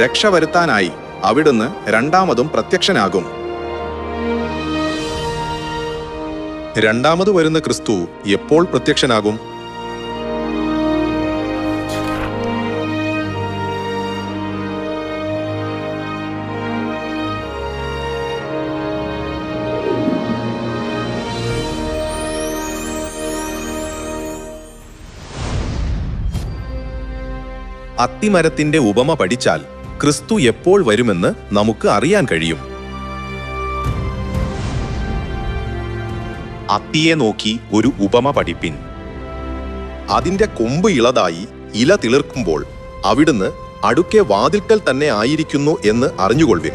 രക്ഷ വരുത്താനായി അവിടുന്ന് രണ്ടാമതും പ്രത്യക്ഷനാകും. രണ്ടാമത് വരുന്ന ക്രിസ്തു എപ്പോൾ പ്രത്യക്ഷനാകും? അത്തിമരത്തിന്റെ ഉപമ പഠിച്ചാൽ ക്രിസ്തു എപ്പോൾ വരുമെന്ന് നമുക്ക് അറിയാൻ കഴിയും. അത്തിയെ നോക്കി ഒരു ഉപമ പഠിപ്പിൻ. അതിന്റെ കൊമ്പ് ഇളതായി ഇല തിളിർക്കുമ്പോൾ അവിടുന്ന് അടുക്കെ വാതിൽക്കൽ തന്നെ ആയിരിക്കുന്നു എന്ന് അറിഞ്ഞുകൊള്ളുവിൻ.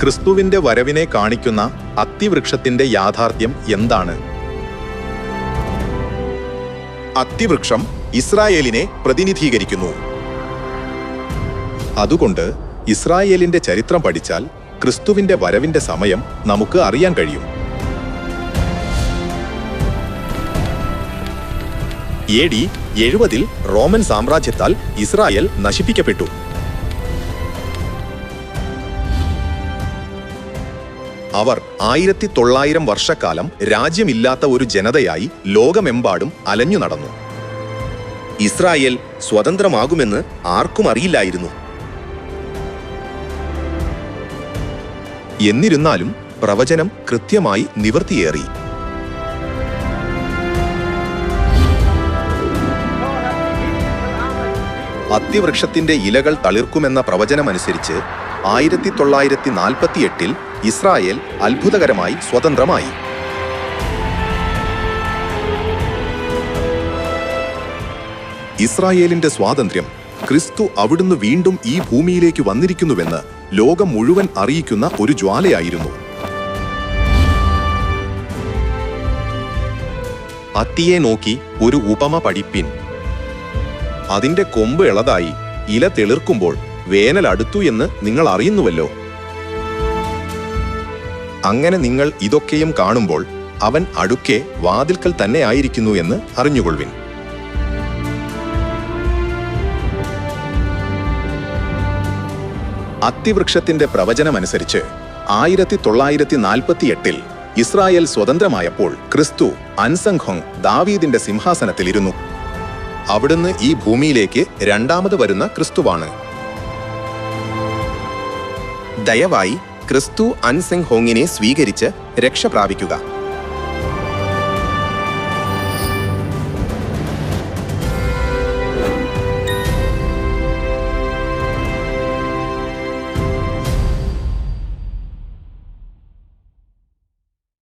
ക്രിസ്തുവിന്റെ വരവിനെ കാണിക്കുന്ന അത്തിവൃക്ഷത്തിന്റെ യാഥാർത്ഥ്യം എന്താണ്? അത്തിവൃക്ഷം ഇസ്രായേലിനെ പ്രതിനിധീകരിക്കുന്നു. അതുകൊണ്ട് ഇസ്രായേലിന്റെ ചരിത്രം പഠിച്ചാൽ ക്രിസ്തുവിന്റെ വരവിന്റെ സമയം നമുക്ക് അറിയാൻ കഴിയും. എ ഡി എഴുപതിൽ റോമൻ സാമ്രാജ്യത്താൽ ഇസ്രായേൽ നശിപ്പിക്കപ്പെട്ടു. അവർ ആയിരത്തി തൊള്ളായിരം വർഷക്കാലം രാജ്യമില്ലാത്ത ഒരു ജനതയായി ലോകമെമ്പാടും അലഞ്ഞു നടന്നു. ഇസ്രായേൽ സ്വതന്ത്രമാകുമെന്ന് ആർക്കും അറിയില്ലായിരുന്നു. എന്നിരുന്നാലും പ്രവചനം കൃത്യമായി നിവർത്തിയേറി. അത്തിവൃക്ഷത്തിന്റെ ഇലകൾ തളിർക്കുമെന്ന പ്രവചനമനുസരിച്ച് ആയിരത്തി തൊള്ളായിരത്തി നാൽപ്പത്തിയെട്ടിൽ ഇസ്രായേൽ അത്ഭുതകരമായി സ്വതന്ത്രമായി. ഇസ്രായേലിന്റെ സ്വാതന്ത്ര്യം ക്രിസ്തു അവിടുന്ന് വീണ്ടും ഈ ഭൂമിയിലേക്ക് വന്നിരിക്കുന്നുവെന്ന് ലോകം മുഴുവൻ അറിയിക്കുന്ന ഒരു ജ്വാലയായിരുന്നു. അത്തിയെ നോക്കി ഒരു ഉപമ പഠിപ്പിൻ. അതിന്റെ കൊമ്പ് ഇളതായി ഇല തെളിർക്കുമ്പോൾ വേനൽ അടുത്തു എന്ന് നിങ്ങൾ അറിയുന്നുവല്ലോ. അങ്ങനെ നിങ്ങൾ ഇതൊക്കെയും കാണുമ്പോൾ അവൻ അടുക്കെ വാതിൽക്കൽ തന്നെ ആയിരിക്കുന്നു എന്ന് അറിഞ്ഞുകൊള്ളുവിൻ. അത്തിവൃക്ഷത്തിന്റെ പ്രവചനമനുസരിച്ച് ആയിരത്തി തൊള്ളായിരത്തി നാൽപ്പത്തി എട്ടിൽ ഇസ്രായേൽ സ്വതന്ത്രമായപ്പോൾ ക്രിസ്തു അൻസംഘോങ് ദാവീദിന്റെ സിംഹാസനത്തിലിരുന്നു. അവിടുന്ന് ഈ ഭൂമിയിലേക്ക് രണ്ടാമത് വരുന്ന ക്രിസ്തുവാണ്. ദയവായി ക്രിസ്തു അൻസെങ് ഹോങ്ങിനെ സ്വീകരിച്ച് രക്ഷ പ്രാപിക്കുക